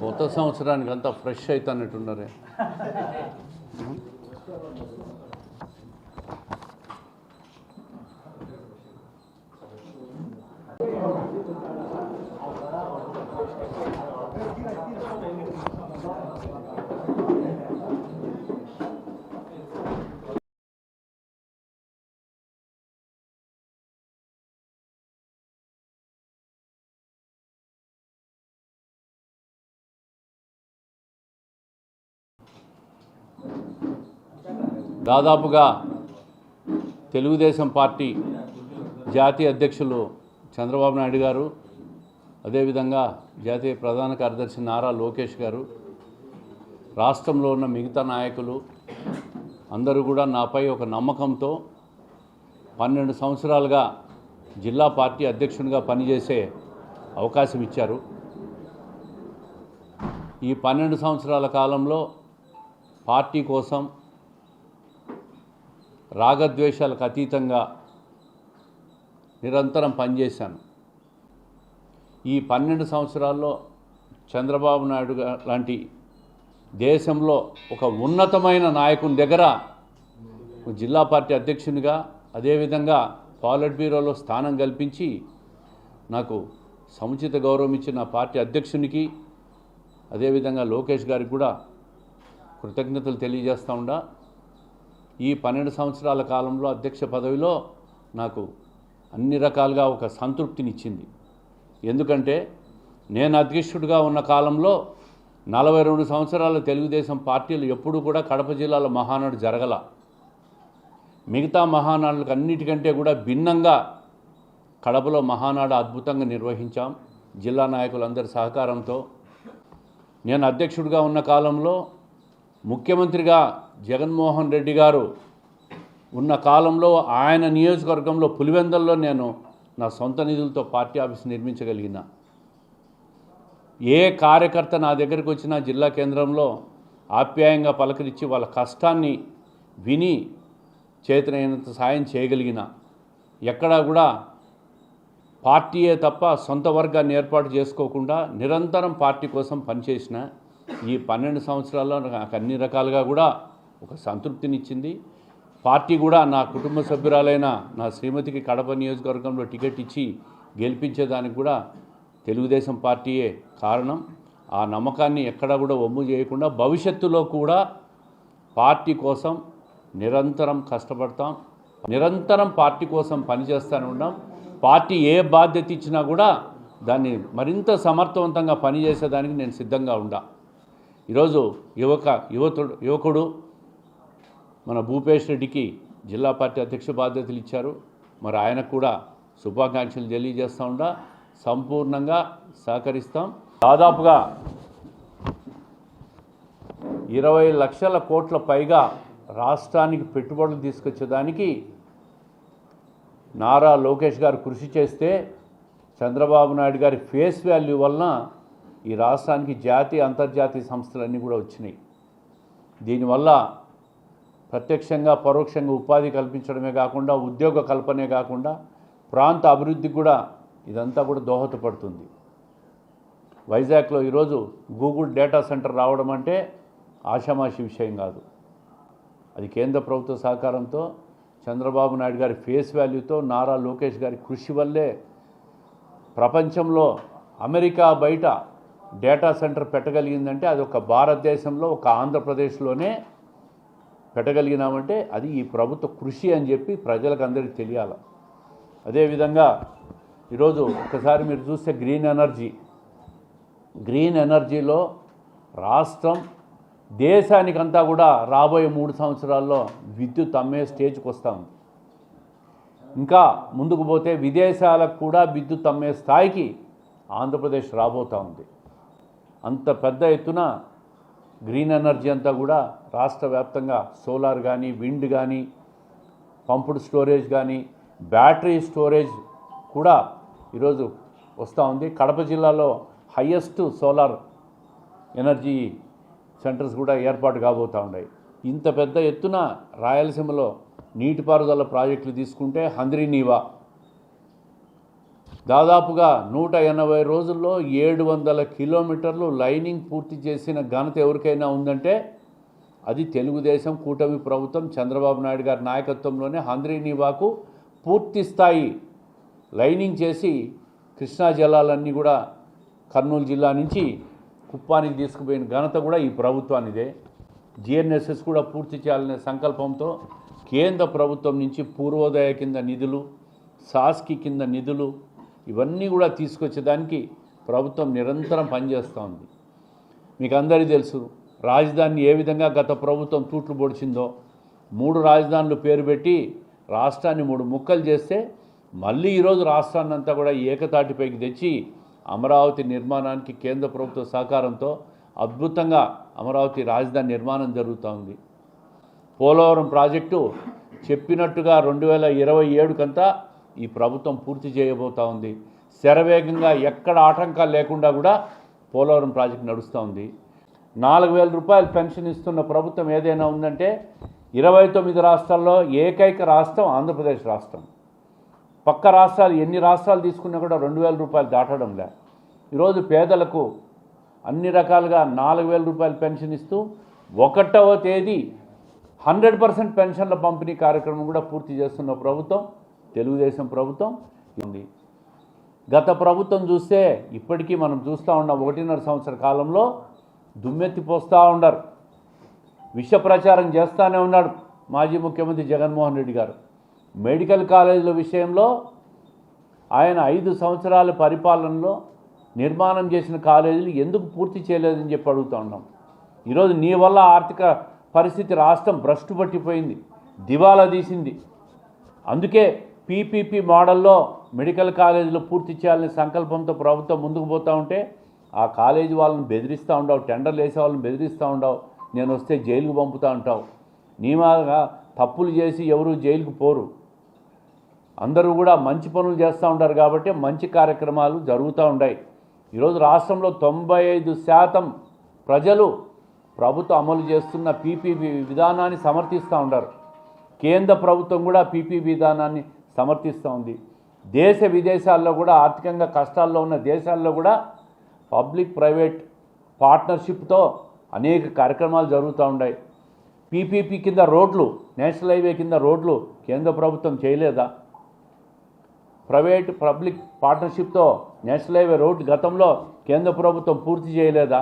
కొత్త సంవత్సరానికి అంతా ఫ్రెష్ అవుతున్నట్టున్నారే దాదాపుగా తెలుగుదేశం పార్టీ జాతీయ అధ్యక్షులు చంద్రబాబు నాయుడు గారు అదేవిధంగా జాతీయ ప్రధాన కార్యదర్శి నారా లోకేష్ గారు రాష్ట్రంలో ఉన్న మిగతా నాయకులు అందరూ కూడా నాపై ఒక నమ్మకంతో పన్నెండు సంవత్సరాలుగా జిల్లా పార్టీ అధ్యక్షునిగా పనిచేసే అవకాశం ఇచ్చారు. ఈ పన్నెండు సంవత్సరాల కాలంలో పార్టీ కోసం రాగద్వేషాలకు అతీతంగా నిరంతరం పనిచేశాను. ఈ పన్నెండు సంవత్సరాల్లో చంద్రబాబు నాయుడు లాంటి దేశంలో ఒక ఉన్నతమైన నాయకుని దగ్గర జిల్లా పార్టీ అధ్యక్షునిగా అదేవిధంగా పాలిట్ బ్యూరోలో స్థానం కల్పించి నాకు సముచిత గౌరవం ఇచ్చిన పార్టీ అధ్యక్షునికి అదేవిధంగా లోకేష్ గారికి కూడా కృతజ్ఞతలు తెలియజేస్తూ ఉండా. ఈ పన్నెండు సంవత్సరాల కాలంలో అధ్యక్ష పదవిలో నాకు అన్ని రకాలుగా ఒక సంతృప్తినిచ్చింది. ఎందుకంటే నేను అధ్యక్షుడిగా ఉన్న కాలంలో నలభై రెండు సంవత్సరాల తెలుగుదేశం పార్టీలు ఎప్పుడూ కూడా కడప జిల్లాలో మహానాడు జరగల. మిగతా మహానాడులకు అన్నిటికంటే కూడా భిన్నంగా కడపలో మహానాడు అద్భుతంగా నిర్వహించాం. జిల్లా నాయకులందరి సహకారంతో నేను అధ్యక్షుడిగా ఉన్న కాలంలో ముఖ్యమంత్రిగా జగన్మోహన్ రెడ్డి గారు ఉన్న కాలంలో ఆయన నియోజకవర్గంలో పులివెందల్లో నేను నా సొంత నిధులతో పార్టీ ఆఫీస్ నిర్మించగలిగిన. ఏ కార్యకర్త నా దగ్గరికి వచ్చినా జిల్లా కేంద్రంలో ఆప్యాయంగా పలకరించి వాళ్ళ కష్టాన్ని విని చేతనైనంత సాయం చేయగలిగిన. ఎక్కడా కూడా పార్టీయే తప్ప సొంత వర్గాన్ని ఏర్పాటు చేసుకోకుండా నిరంతరం పార్టీ కోసం పనిచేసిన ఈ పన్నెండు సంవత్సరాల్లో నాకు అన్ని రకాలుగా కూడా ఒక సంతృప్తినిచ్చింది. పార్టీ కూడా నా కుటుంబ సభ్యురాలైన నా శ్రీమతికి కడప నియోజకవర్గంలో టికెట్ ఇచ్చి గెలిపించేదానికి కూడా తెలుగుదేశం పార్టీయే కారణం. ఆ నమ్మకాన్ని ఎక్కడా కూడా ఒమ్ము చేయకుండా భవిష్యత్తులో కూడా పార్టీ కోసం నిరంతరం కష్టపడతాం. నిరంతరం పార్టీ కోసం పనిచేస్తూనే ఉన్నాం పార్టీ ఏ బాధ్యత ఇచ్చినా కూడా దాన్ని మరింత సమర్థవంతంగా పనిచేసేదానికి నేను సిద్ధంగా ఉండా. ఈరోజు యువక యువతుడు యువకుడు మన భూపేష్ రెడ్డికి జిల్లా పార్టీ అధ్యక్ష బాధ్యతలు ఇచ్చారు. మరి ఆయనకు కూడా శుభాకాంక్షలు తెలియజేస్తూ ఉండా. సంపూర్ణంగా సహకరిస్తాం. దాదాపుగా ఇరవై లక్షల కోట్ల పైగా రాష్ట్రానికి పెట్టుబడులు తీసుకొచ్చేదానికి నారా లోకేష్ గారు కృషి చేస్తే చంద్రబాబు నాయుడు గారి ఫేస్ వాల్యూ వలన ఈ రాష్ట్రానికి జాతీయ అంతర్జాతీయ సంస్థలన్నీ కూడా వచ్చినాయి. దీనివల్ల ప్రత్యక్షంగా పరోక్షంగా ఉపాధి కల్పించడమే కాకుండా ఉద్యోగ కల్పనే కాకుండా ప్రాంత అభివృద్ధికి కూడా ఇదంతా కూడా దోహదపడుతుంది. వైజాగ్లో ఈరోజు గూగుల్ డేటా సెంటర్ రావడం అంటే ఆషామాషి విషయం కాదు. అది కేంద్ర ప్రభుత్వ సహకారంతో చంద్రబాబు నాయుడు గారి ఫేస్ వాల్యూతో నారా లోకేష్ గారి కృషి వల్లే ప్రపంచంలో అమెరికా బయట డేటా సెంటర్ పెట్టగలిగిందంటే అది ఒక భారతదేశంలో ఒక ఆంధ్రప్రదేశ్లోనే పెట్టగలిగినామంటే అది ఈ ప్రభుత్వ కృషి అని చెప్పి ప్రజలకు అందరికీ తెలియాలి. అదేవిధంగా ఈరోజు ఒకసారి మీరు చూస్తే గ్రీన్ ఎనర్జీ. గ్రీన్ ఎనర్జీలో రాష్ట్రం దేశానికంతా కూడా రాబోయే మూడు సంవత్సరాల్లో విద్యుత్ అమ్మే స్టేజ్కి వస్తాం ఇంకా ముందుకు పోతే విదేశాలకు కూడా విద్యుత్ అమ్మే స్థాయికి ఆంధ్రప్రదేశ్ రాబోతూ ఉంది. అంత పెద్ద ఎత్తున గ్రీన్ ఎనర్జీ అంతా కూడా రాష్ట్ర వ్యాప్తంగా సోలార్ కానీ విండ్ కానీ పంపుడ్ స్టోరేజ్ కానీ బ్యాటరీ స్టోరేజ్ కూడా ఈరోజు వస్తూ ఉంది. కడప జిల్లాలో హయ్యెస్ట్ సోలార్ ఎనర్జీ సెంటర్స్ కూడా ఏర్పాటు కాబోతూ ఉన్నాయి. ఇంత పెద్ద ఎత్తున రాయలసీమలో నీటిపారుదల ప్రాజెక్టులు తీసుకుంటే హంద్రీనీవా దాదాపుగా నూట ఎనభై రోజుల్లో ఏడు వందల కిలోమీటర్లు లైనింగ్ పూర్తి చేసిన ఘనత ఎవరికైనా ఉందంటే అది తెలుగుదేశం కూటమి ప్రభుత్వం చంద్రబాబు నాయుడు గారి నాయకత్వంలోనే హంద్రీనీవాకు పూర్తి స్థాయి లైనింగ్ చేసి కృష్ణా జలాలన్నీ కూడా కర్నూలు జిల్లా నుంచి కుప్పానికి తీసుకుపోయిన ఘనత కూడా ఈ ప్రభుత్వానిదే. జిఎన్ఎస్ఎస్ కూడా పూర్తి చేయాలనే సంకల్పంతో కేంద్ర ప్రభుత్వం నుంచి పూర్వోదయ కింద నిధులు సాస్కి కింద నిధులు ఇవన్నీ కూడా తీసుకొచ్చేదానికి ప్రభుత్వం నిరంతరం పనిచేస్తూ ఉంది. మీకు అందరికీ తెలుసు రాజధానిని ఏ విధంగా గత ప్రభుత్వం తూట్లు పొడిచిందో మూడు రాజధానులు పేరు పెట్టి రాష్ట్రాన్ని మూడు ముక్కలు చేస్తే మళ్ళీ ఈరోజు రాష్ట్రాన్ని అంతా కూడా ఏకతాటిపైకి తెచ్చి అమరావతి నిర్మాణానికి కేంద్ర ప్రభుత్వ సహకారంతో అద్భుతంగా అమరావతి రాజధాని నిర్మాణం జరుగుతూ ఉంది. పోలవరం ప్రాజెక్టు చెప్పినట్టుగా రెండు వేల ఇరవై ఏడుకంతా ఈ ప్రభుత్వం పూర్తి చేయబోతా ఉంది. శరవేగంగా ఎక్కడ ఆటంకాలు లేకుండా కూడా పోలవరం ప్రాజెక్టు నడుస్తూ ఉంది. నాలుగు వేల రూపాయలు పెన్షన్ ఇస్తున్న ప్రభుత్వం ఏదైనా ఉందంటే ఇరవై తొమ్మిది రాష్ట్రాల్లో ఏకైక రాష్ట్రం ఆంధ్రప్రదేశ్ రాష్ట్రం. పక్క రాష్ట్రాలు ఎన్ని రాష్ట్రాలు తీసుకున్నా కూడా రెండు వేల రూపాయలు దాటడం లే. ఈరోజు పేదలకు అన్ని రకాలుగా నాలుగు వేల రూపాయలు పెన్షన్ ఇస్తూ ఒకటవ తేదీ హండ్రెడ్ పర్సెంట్ పెన్షన్ల పంపిణీ కార్యక్రమం కూడా పూర్తి చేస్తున్న ప్రభుత్వం. తెలుగుదేశం ప్రభుత్వం ఉంది. గత ప్రభుత్వం చూస్తే ఇప్పటికీ మనం చూస్తూ ఉన్న ఒకటిన్నర సంవత్సర కాలంలో దుమ్మెత్తి పోస్తూ ఉండరు విష ప్రచారం చేస్తూనే ఉన్నాడు మాజీ ముఖ్యమంత్రి జగన్మోహన్ రెడ్డి గారు. మెడికల్ కాలేజీల విషయంలో ఆయన ఐదు సంవత్సరాల పరిపాలనలో నిర్మాణం చేసిన కాలేజీలు ఎందుకు పూర్తి చేయలేదని చెప్పి అడుగుతూ ఉన్నాం. ఈరోజు నీ వల్ల ఆర్థిక పరిస్థితి రాష్ట్రం భ్రష్టు పట్టిపోయింది దివాలా తీసింది. అందుకే పీపీపీ మోడల్లో మెడికల్ కాలేజీలు పూర్తి చేయాలనే సంకల్పంతో ప్రభుత్వం ముందుకు పోతూ ఉంటే ఆ కాలేజీ వాళ్ళని బెదిరిస్తూ ఉండవు టెండర్లు వేసే వాళ్ళని బెదిరిస్తూ ఉండవు నేను వస్తే జైలుకు పంపుతూ ఉంటావు. నియమాగా తప్పులు చేసి ఎవరు జైలుకు పోరు. అందరూ కూడా మంచి పనులు చేస్తూ ఉంటారు కాబట్టి మంచి కార్యక్రమాలు జరుగుతూ ఉంటాయి ఈరోజు రాష్ట్రంలో తొంభై ఐదు శాతం ప్రజలు ప్రభుత్వం అమలు చేస్తున్న పీపీపీ విధానాన్ని సమర్థిస్తూ ఉన్నారు. కేంద్ర ప్రభుత్వం కూడా పీపీ విధానాన్ని సమర్థిస్తూ ఉంది. దేశ విదేశాల్లో కూడా ఆర్థికంగా కష్టాల్లో ఉన్న దేశాల్లో కూడా పబ్లిక్ ప్రైవేట్ పార్ట్నర్షిప్తో అనేక కార్యక్రమాలు జరుగుతూ ఉన్నాయి. పీపీపీ కింద రోడ్లు నేషనల్ హైవే కింద రోడ్లు కేంద్ర ప్రభుత్వం చేయలేదా? ప్రైవేట్ పబ్లిక్ పార్ట్నర్షిప్తో నేషనల్ హైవే రోడ్ గతంలో కేంద్ర ప్రభుత్వం పూర్తి చేయలేదా?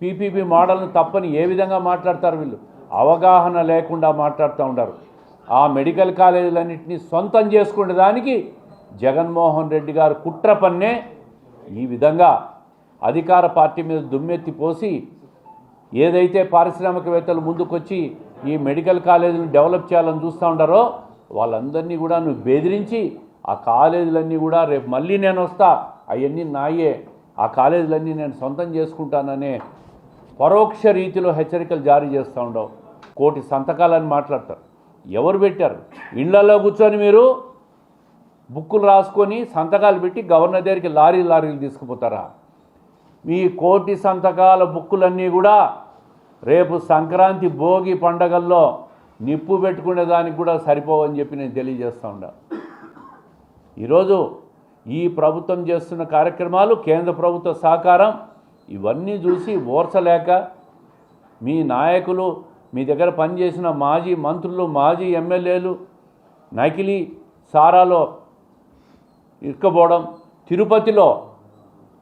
పీపీపీ మోడల్ను తప్పని ఏ విధంగా మాట్లాడతారు వీళ్ళు? అవగాహన లేకుండా మాట్లాడుతూ ఉంటారు ఆ మెడికల్ కాలేజీలన్నింటినీ సొంతం చేసుకునే దానికి జగన్మోహన్ రెడ్డి గారు కుట్ర పన్నే ఈ విధంగా అధికార పార్టీ మీద దుమ్మెత్తి పోసి ఏదైతే పారిశ్రామికవేత్తలు ముందుకొచ్చి ఈ మెడికల్ కాలేజీని డెవలప్ చేయాలని చూస్తూ ఉండారో వాళ్ళందరినీ కూడా నువ్వు బెదిరించి ఆ కాలేజీలన్నీ కూడా రేపు మళ్ళీ నేను వస్తా అవన్నీ నాయే ఆ కాలేజీలన్నీ నేను సొంతం చేసుకుంటాననే పరోక్ష రీతిలో హెచ్చరికలు జారీ చేస్తూ ఉండవు. కోటి సంతకాలని మాట్లాడతారు. ఎవరు పెట్టారు? ఇళ్ళలో కూర్చొని మీరు బుక్కులు రాసుకొని సంతకాలు పెట్టి గవర్నర్ దగ్గరికి లారీ లారీలు తీసుకుపోతారా? మీ కోటి సంతకాల బుక్కులన్నీ కూడా రేపు సంక్రాంతి భోగి పండగల్లో నిప్పు పెట్టుకునే దానికి కూడా సరిపోవని చెప్పి నేను తెలియజేస్తూ ఉన్నా. ఈరోజు ఈ ప్రభుత్వం చేస్తున్న కార్యక్రమాలు కేంద్ర ప్రభుత్వ సహకారం ఇవన్నీ చూసి ఓర్చలేక మీ నాయకులు మీ దగ్గర పనిచేసిన మాజీ మంత్రులు మాజీ ఎమ్మెల్యేలు నకిలీ సారాలో ఇరుక్కుపోవడం తిరుపతిలో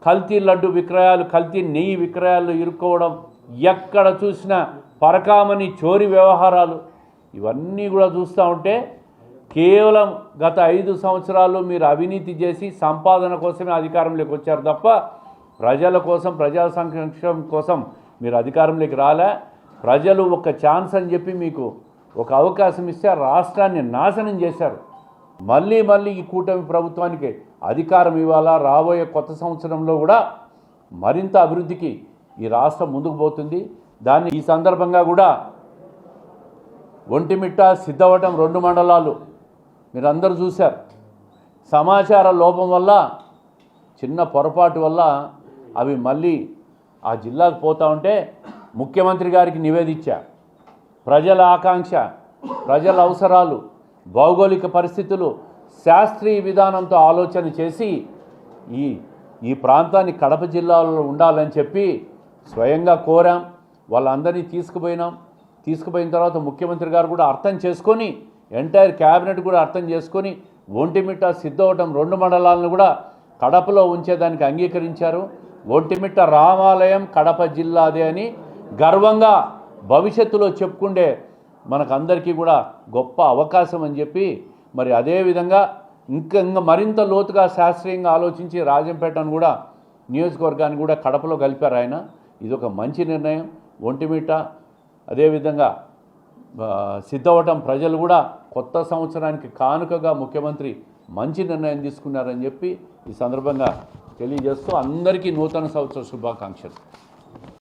కల్తీ లడ్డు విక్రయాలు కల్తీ నెయ్యి విక్రయాలు ఇరుక్కోవడం ఎక్కడ చూసినా పరకామని చోరీ వ్యవహారాలు ఇవన్నీ కూడా చూస్తూ ఉంటే కేవలం గత ఐదు సంవత్సరాలు మీరు అవినీతి చేసి సంపాదన కోసమే అధికారంలోకి వచ్చారు తప్ప ప్రజల కోసం ప్రజా సంక్షేమం కోసం మీరు అధికారంలోకి రాలే. ప్రజలు ఒక ఛాన్స్ అని చెప్పి మీకు ఒక అవకాశం ఇస్తే రాష్ట్రాన్ని నాశనం చేశారు. మళ్ళీ మళ్ళీ ఈ కూటమి ప్రభుత్వానికి అధికారం ఇవ్వాలా? రాబోయే కొత్త సంవత్సరంలో కూడా మరింత అభివృద్ధికి ఈ రాష్ట్రం ముందుకు పోతుంది. దాన్ని ఈ సందర్భంగా కూడా ఒంటిమిట్ట సిద్ధవటం రెండు మండలాలు మీరందరూ చూశారు. సమాచార లోపం వల్ల చిన్న పొరపాటు వల్ల అవి మళ్ళీ ఆ జిల్లాకు పోతూ ఉంటే ముఖ్యమంత్రి గారికి నివేదించా. ప్రజల ఆకాంక్ష ప్రజల అవసరాలు భౌగోళిక పరిస్థితులు శాస్త్రీయ విధానంతో ఆలోచన చేసి ఈ ఈ ప్రాంతాన్ని కడప జిల్లాలో ఉండాలని చెప్పి స్వయంగా కోరాం. వాళ్ళందరినీ తీసుకుపోయినాం. తీసుకుపోయిన తర్వాత ముఖ్యమంత్రి గారు కూడా అర్థం చేసుకొని ఎంటైర్ క్యాబినెట్ కూడా అర్థం చేసుకొని ఒంటిమిట్ట సిద్ధవటం రెండు మండలాలను కూడా కడపలో ఉంచేదానికి అంగీకరించారు. ఒంటిమిట్ట రామాలయం కడప జిల్లాదే అని గర్వంగా భవిష్యత్తులో చెప్పుకుండే మనకందరికీ కూడా గొప్ప అవకాశం అని చెప్పి మరి అదేవిధంగా ఇంకా ఇంకా మరింత లోతుగా శాస్త్రీయంగా ఆలోచించి రాజంపేటను కూడా నియోజకవర్గాన్ని కూడా కడపలో కలిపారు ఆయన. ఇది ఒక మంచి నిర్ణయం. ఒంటిమిట్ట అదేవిధంగా సిద్ధవటం ప్రజలు కూడా కొత్త సంవత్సరానికి కానుకగా ముఖ్యమంత్రి మంచి నిర్ణయం తీసుకున్నారని చెప్పి ఈ సందర్భంగా తెలియజేస్తూ అందరికీ నూతన సంవత్సర శుభాకాంక్షలు.